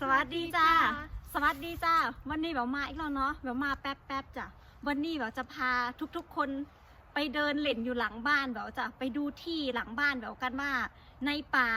สวัสดีจ้า สวัสดีจ้า วันนี้แบบมาอีกแล้วเนาะแบบมาแป๊บแป๊บจ้ะ วันนี้แบบจะพาทุกๆคนไปเดินเล่นอยู่หลังบ้านแบบจะไปดูที่หลังบ้านแบบกันว่า ในป่า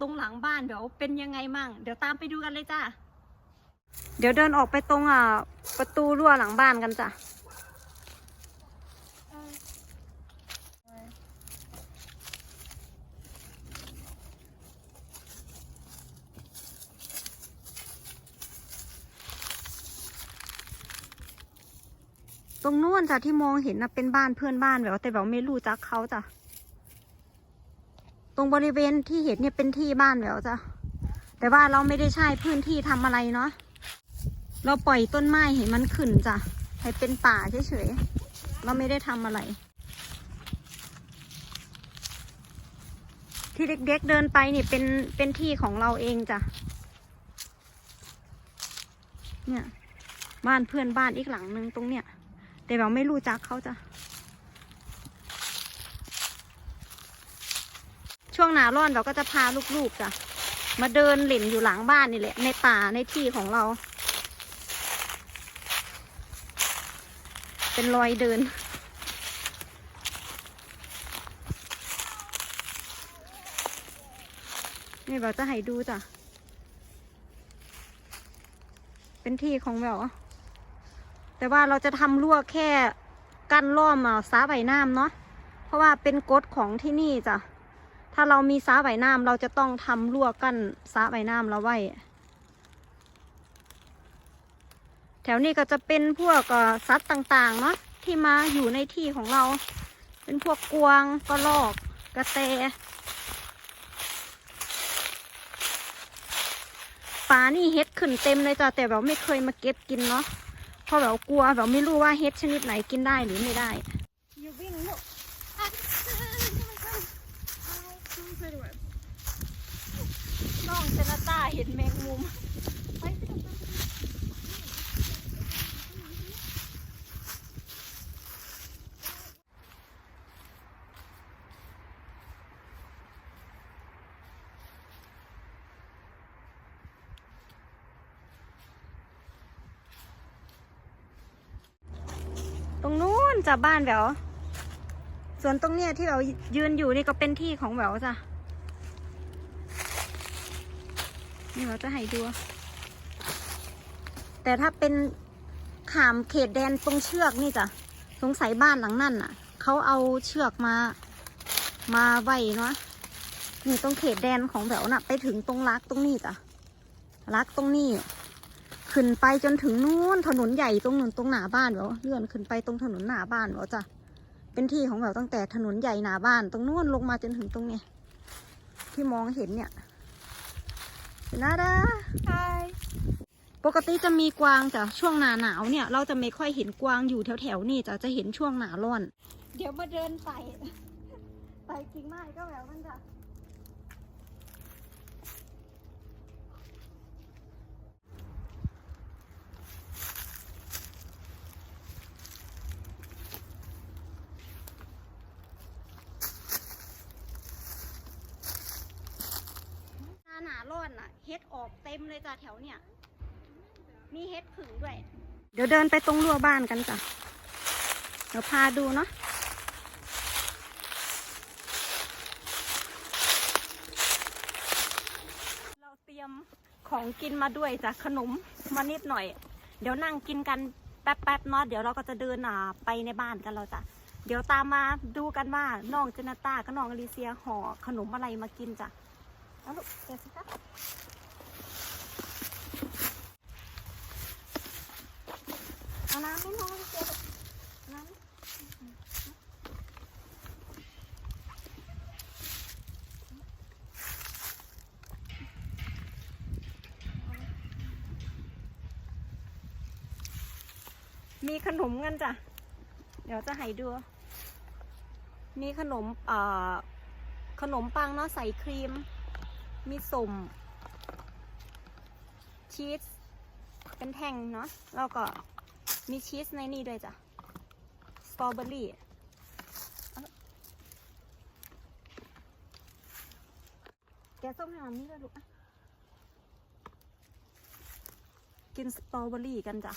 ตรงหลังบ้านแบบเป็นยังไงมั่ง เดี๋ยวตามไปดูกันเลยจ้า เดี๋ยวเดินออกไปตรงอะประตูรั้วหลังบ้านกันจ้ะ รงนู้นจ้ะที่มองเห็นนะเป็นบ้านเพื่อนบ้านแบบแต่แบบไม่รู้จักเขาจ้ะตรงบริเวณที่เห็นเนี่ยเป็นที่บ้านแบบจ้ะแต่ว่าเราไม่ได้ใช้พื้นที่ทำอะไรเนาะเราปล่อยต้นไม้ให้มันขึ้นจ้ะให้เป็นป่าเฉยๆเราไม่ได้ทำอะไร ที่เด็กๆเดินไปนี่เป็นเป็นที่ของเราเองจ้ะเนี่ยบ้านเพื่อนบ้านอีกหลังนึงตรงเนี้ย แต่เราไม่รู้จักเขาจ้ะ ช่วงหนาร้อนเราก็จะพาลูกๆจ้ะ มาเดินเล่นอยู่หลังบ้านนี่แหละ ในป่าในที่ของเรา เป็นรอยเดินนี่เราจะให้ดูจ้ะ เป็นที่ของเรา แต่ว่าเราจะทำรั้วแค่กั้นล้อมอะสาใบน้ำเนาะเพราะว่าเป็นกฎของที่นี่จ้ะถ้าเรามีสาใบน้ำเราจะต้องทำรั้วกั้นสาใบน้ำเราไว้แถวนี้ก็จะเป็นพวกสัตว์ต่างๆเนาะที่มาอยู่ในที่ของเรา เป็นพวกกวางกระรอกกระแตป่านี่เฮ็ดขึ้นเต็มเลยจ้ะแต่แบบไม่เคยมาเก็บกินเนาะ เพราะแบบกลัวแบบไม่รู้ว่าเฮ็ดชนิดไหนกินได้หรือไม่ได้อย่วิ่งลูกน้องเจนต้าเห็นแมงมุม ไปสิกัน ตรง นจ้ะบ้านแหววส่วนตรงเนี้ยที่แหววยืนอยู่นี่ก็เป็นที่ของแหววจ้ะนี่แหววจะให้ดู แต่ถ้าเป็นขามเขตแดนตรงเชือกนี่จ้ะสงสัยบ้านหลังนั่นน่ะ เขาเอาเชือกมา มาไว้เนาะนี่ตรงเขตแดนของแหววน่ะ ไปถึงตรงลักตรงนี้จ้ะลักตรงนี้ ขึ้นไปจนถึงนู้นถนนใหญ่ตรงนู้นตรงหน้าบ้านเหรอเลื่อนขึ้นไปตรงถนนหน้าบ้านเหรอจ้ะเป็นที่ของเราตั้งแต่ถนนใหญ่หน้าบ้าน ตรงนู้นลงมาจนถึงตรงเนี้ยที่มองเห็นเนี่ยนาดาไปปกติจะมีกวางจ้ะช่วงหน้าหนาวเนี่ย เราจะไม่ค่อยเห็นกวางอยู่แถวแถวๆนี่จ้ะจะเห็นช่วงหน้าร้อน เดี๋ยวมาเดินไปไปกิ่งไม้ก็แบบมันจ้ะ หน้าหนาร้อนอะ เฮ็ดออกเต็มเลยจ้ะแถวเนี่ย มีเฮ็ดผึ่งด้วย เดี๋ยวเดินไปตรงรั้วบ้านกันจ้ะ เดี๋ยวพาดูเนาะเราเตรียมของกินมาด้วยจ้ะขนมมานิดหน่อย เดี๋ยวนั่งกินกันแป๊บๆเนาะเดี๋ยวเราก็จะเดินอ่าไปในบ้านกันเราจ้ะเดี๋ยวตามมาดูกันว่าน้องเจนาตากับน้องอลิเซียห่อขนมอะไรมากินจ้ะ เอาลูกเดี๋ยวสิคะเอาน้ำไม่น้องเจ๊น้ำมีขนมกันจ้ะ เดี๋ยวจะให้ดู มีขนม เอ่อ ขนมปังเนาะใส่ครีม มีสมชีสเป็นแท่งเนาะแล้วก็มีชีสในนี่ด้วยจ้ะสตรอเบอรี่แกส้มห้มามีด้วยลูกกินสตรอเบอรี่กันจ้ะ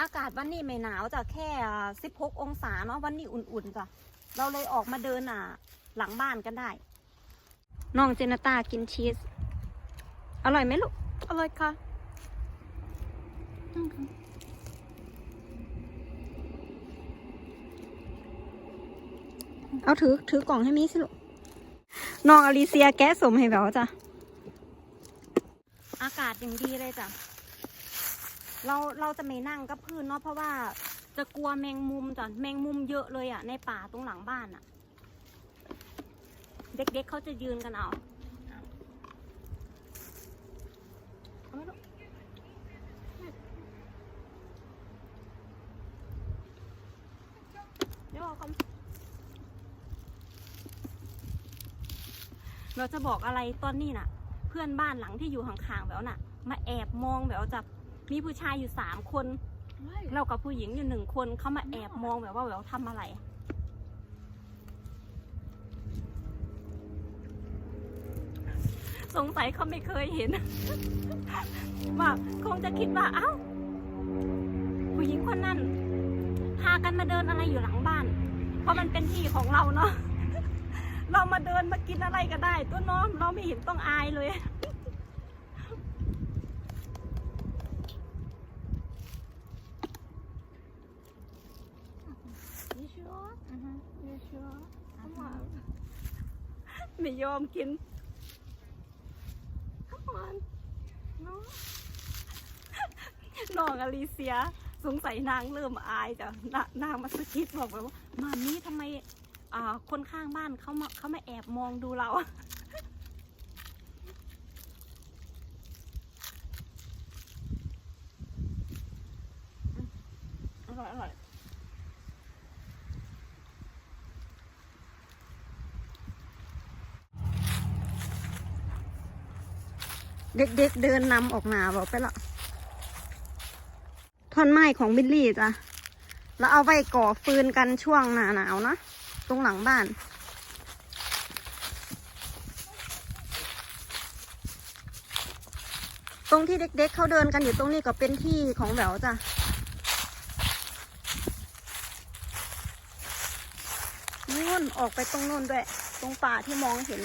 อากาศวันนี้ไม่หนาวจ้ะแค่ 16 องศาเนาะวันนี้อุ่นๆจ้ะเราเลยออกมาเดินอะ หลังบ้านกันได้ น้องเจนตากินชีส อร่อยไหมลูก อร่อยค่ะเอาถือถือกล่องให้มีสิลูกน้องอลิเซียแกะสมให้แบบจ้ะ อากาศอย่างดีเลยจ้ะ เราเราจะไม่นั่งกับพื้นเนาะเพราะว่าจะกลัวแมงมุมจ้ะแมงมุมเยอะเลยอะ ในป่าตรงหลังบ้านอะ เด็กๆเขาจะยืนกันเอาเอาไหมลูกเดี๋ยวเอาคำเราจะบอกอะไรตอนนี้น่ะ เพื่อนบ้านหลังที่อยู่ห่างๆแบบน่ะ มาแอบมองแบบจะ มีผู้ชายอยู่สามคน เรากับผู้หญิงอยู่หนึ่งคนเขามาแอบมองแบบว่าแบบทำอะไร สงสัยเขาไม่เคยเห็น ว่าคงจะคิดว่า เอ้า ผู้หญิงคนนั้นพากันมาเดินอะไรอยู่หลังบ้าน เพราะมันเป็นที่ของเราเนาะ เรามาเดินมากินอะไรก็ได้ ตัวน้องเราไม่เห็นต้องอายเลย ไม่ยอมกิน Come on No. น้องอลิเซีย สงสัยนางเริ่มอายจ้ะนานางมาสะกิดบอกแบบว่ามามี่ทำไมอ่าคนข้างบ้านเขามาเขามาแอบมองดูเราอร่อยอร่อย เด็กๆเดินนำออกมาบอกไปละท่อนไม้ของบิลลี่จ้ะแล้วเอาไว้ก่อฟืนกันช่วงหนาหนาวนะ ตรงหลังบ้านตรงที่เด็กๆเขาเดินกันอยู่ตรงนี้ก็เป็นที่ของแหววจ้ะ นู่นออกไปตรงนู่นด้วย ตรงป่าที่มองเห็น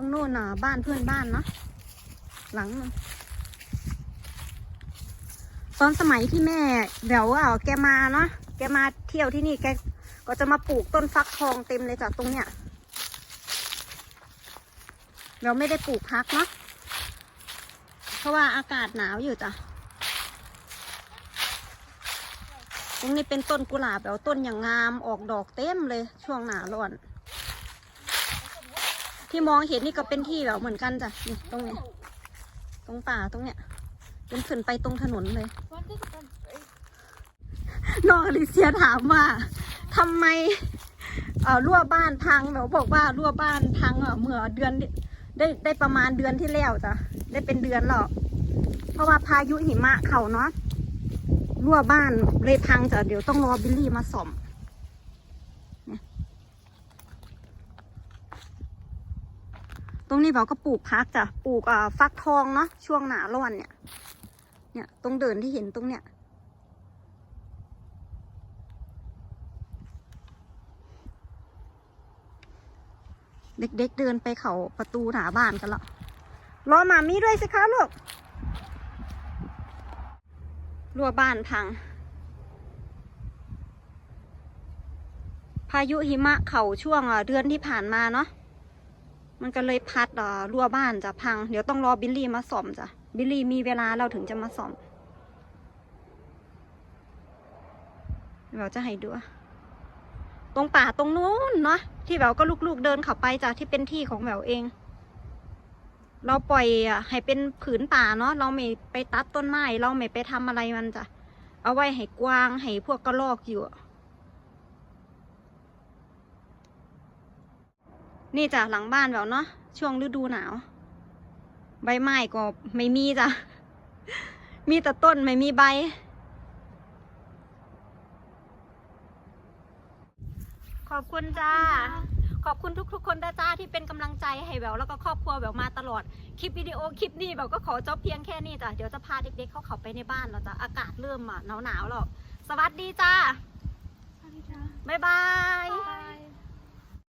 รงโน่นน่ะบ้านเพื่อนบ้านเนาะหลัง ตอนสมัยที่แม่เดี๋ยวอะแกมาเนาะแกมาเที่ยวที่นี่แกก็จะมาปลูกต้นฟักทองเต็มเลยจากตรงเนี้ยเราไม่ได้ปลูกพักเนาะเพราะว่าอากาศหนาวอยู่จ้ะตรงนี้เป็นต้นกุหลาบแล้วต้นอย่างงามออกดอกเต็มเลยช่วงหนาร้อน ที่มองเห็นนี่ก็เป็นที่แบบเหมือนกันจ้ะนี่ตรงเนี้ยตรงป่าตรงเนี้ยเป็นขึ้นไปตรงถนนเลยน้องอลิเซียถามว่าทำไมเอ่อรั่วบ้านพังแบบบอกว่ารั่วบ้านพังเอ่อเมื่อเดือนได้ได้ประมาณเดือนที่แล้วจ้ะได้เป็นเดือนแล้วเพราะว่าพายุหิมะเขาเนาะรั่วบ้านเลยพังจ้ะเดี๋ยวต้องรอบิลลี่มาซ่อม ตรงนี้เราก็ปลูกพักจ้ะ ปลูกอ่าฟักทองเนาะ ช่วงหนาร้อนเนี่ย เนี่ย ตรงเดินที่เห็นตรงเนี้ยเด็กๆเดินไปเขาประตูหนาบ้านกันล้วรอหมามีด้วยสิคะลูก รั้วบ้านพัง พายุหิมะเข่าช่วงเดือนที่ผ่านมาเนาะ มันก็เลยพัดอ่อรั้วบ้านจะพัง เดี๋ยวต้องรอบิลลี่มาซ่อมจ้ะ บิลลี่มีเวลาเราถึงจะมาซ่อม เราจะให้ดูตรงป่าตรงนู้นเนาะที่แววก็ลูกๆเดินเข้าไปจ้ะที่เป็นที่ของแววเอง เราปล่อยอะให้เป็นผืนป่าเนาะเราไม่ไปตัดต้นไม้เราไม่ไปทำอะไรมันจ้ะเอาไว้ให้กวางให้พวกกระรอกอยู่อะ นี่จ้ะหลังบ้านแววเนาะช่วงฤดูหนาว ใบไม้ก็ไม่มีจ้ะ มีแต่ต้นไม่มีใบ ขอบคุณจ้า ขอบคุณทุกๆ คนนะจ้าที่เป็นกำลังใจให้แววแล้วก็ครอบครัวแววมาตลอด คลิปวิดีโอคลิปนี้แววก็ขอจบเพียงแค่นี้จ้ะเดี๋ยวจะพาเด็กๆเข้าเขาไปในบ้านแล้วจ้ะอากาศเริ่มอะหนาวๆแล้วสวัสดีจ้าสวัสดีจ้าบ๊ายบายบาย